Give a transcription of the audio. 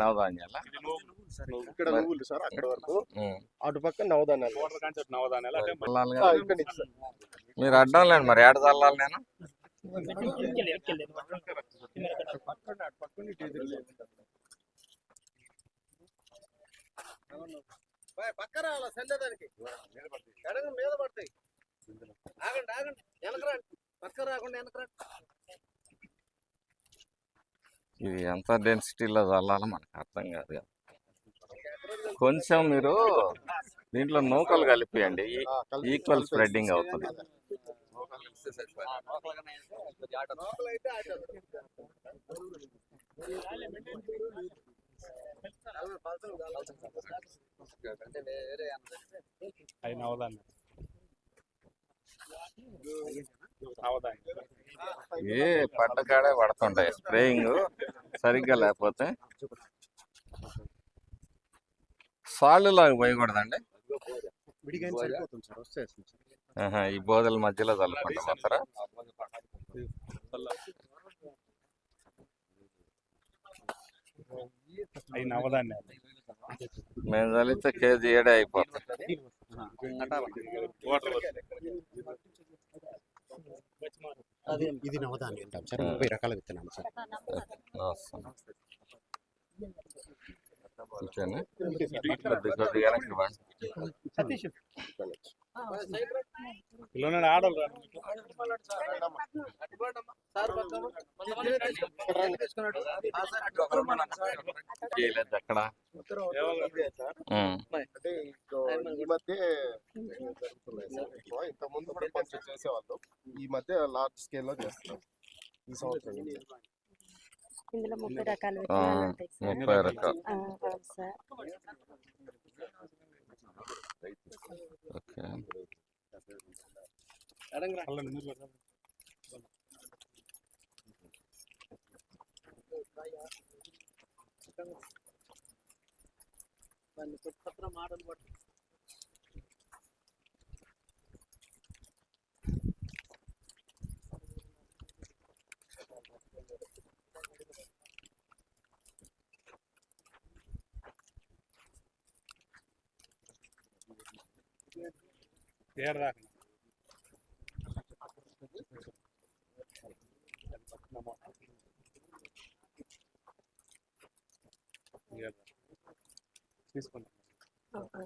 నవధాన్యాల. ఇక్కడ నువ్వులు సార్ అక్కడ వరకు. అటు పక్క నవధాన్యాలు. మీరు అడ్డం లేండి మరి ఏడ చల్లాలి నేను? పక్క రావాలా చల్లేదానికి మీద పడతాయి. ఆగండి ఆగండి వెనకరండి పక్క రాకుండా వెనకరండి ఇది ఎంత డెన్సిటీలో చల్లాలో మనకు అర్థం కాదు కదా. కొంచెం మీరు దీంట్లో నూకలు కలిపియండి. ఈక్వల్ స్ప్రెడ్డింగ్ అవుతుంది. ఏ పడ్డ కాడే పడుతుంటాయి. స్ప్రేయింగ్ సరిగ్గా లేకపోతే సాళ్ళు లాగా పోయకూడదండి. విడిగా సరిపోతుంది సార్ వస్తే ఆహా, ఈ బోదల మధ్యలో చల్లుకుంటాం వస్తారా అది నవదాన్ని మేము చల్లితే కేజీ ఏడే అయిపోతుంది. ఇది నవధాన్యం. అంటాం సార్ ముప్పై రకాల విత్తనాలు. సార్. ఆడలు అక్కడ. ఈ మధ్య జరుగుతున్నాయి సార్ ఎక్కువ ఇంత ముందు కూడా కొంచెం చేసేవాళ్ళు. ఈ మధ్య లార్జ్ స్కేల్లో చేస్తున్నాం ఈ సంవత్సరం. ఇందులో ముప్పై రకాల ముప్పై రకాలు. సార్. ఓకే. ఓకే.